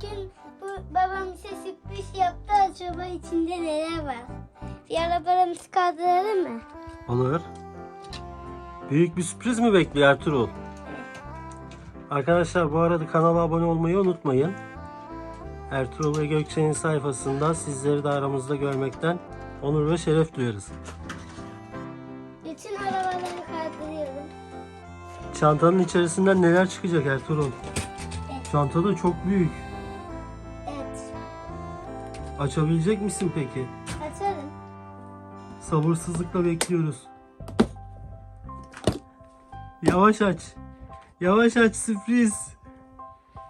gün bu babam bize sürpriz yaptı. Acaba içinde neler var? Bir arabalarımızı kaldıralım mı? Olur. Büyük bir sürpriz mi bekliyor Ertuğrul? Arkadaşlar bu arada kanala abone olmayı unutmayın. Ertuğrul ve Gökçe'nin sayfasında sizleri de aramızda görmekten onur ve şeref duyarız. Bütün arabaları kaldırıyorum. Çantanın içerisinden neler çıkacak Ertuğrul? Çanta da çok büyük. Açabilecek misin peki? Açalım. Sabırsızlıkla bekliyoruz. Yavaş aç. Yavaş aç sürpriz.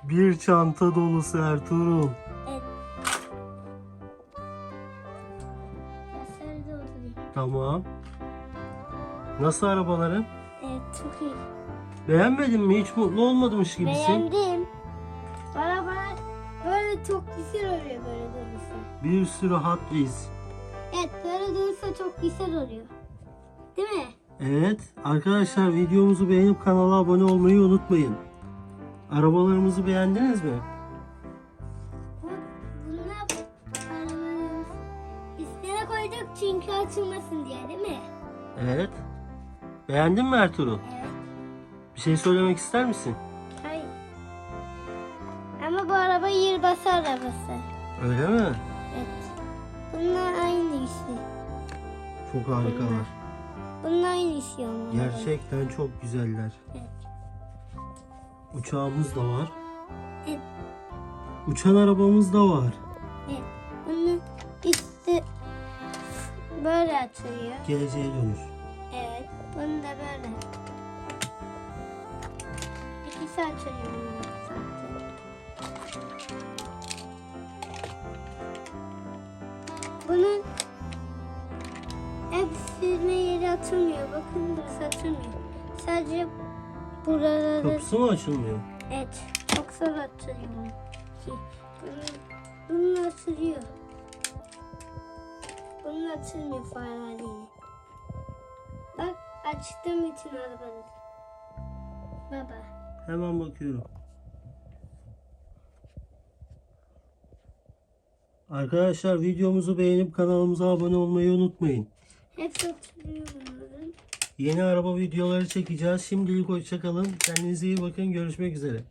Bir çanta dolusu Ertuğrul. Evet. Tamam. Nasıl arabaların? Evet çok iyi. Beğenmedin mi? Hiç mutlu olmamış gibisin. Beğendim. Çok güzel oluyor böyle durursa. Bir sürü Hot Wheels. Evet böyle durursa çok güzel oluyor. Değil mi? Evet. Arkadaşlar videomuzu beğenip kanala abone olmayı unutmayın. Arabalarımızı beğendiniz mi? Üstüne koyduk çünkü açılmasın diye değil mi? Evet. Beğendin mi Ertuğrul? Evet. Bir şey söylemek ister misin? Arabası. Öyle mi? Evet. Bunlar aynı işi. Çok harikalar. Bunlar aynı işi onlar. Gerçekten çok güzeller. Evet. Uçağımız da var. Evet. Uçan arabamız da var. Evet. Bunun üstü böyle açılıyor. Geleceğe dönüş. Evet. Bunu da böyle. İkisi açılıyor Bunun hepsine yeri atılmıyor. Bakın burası atılmıyor. Sadece buraları... Kapısı mı açılmıyor? Evet. Çok zor atılıyor. bunun. Ki, Bunun, atılıyor. Bunun atılmıyor fareliği. Bak açtım bütün arabaları. Baba. Hemen bakıyorum. Arkadaşlar videomuzu beğenip kanalımıza abone olmayı unutmayın. Hepsi atılıyor bunların. Yeni araba videoları çekeceğiz. Şimdilik hoşçakalın. Kendinize iyi bakın. Görüşmek üzere.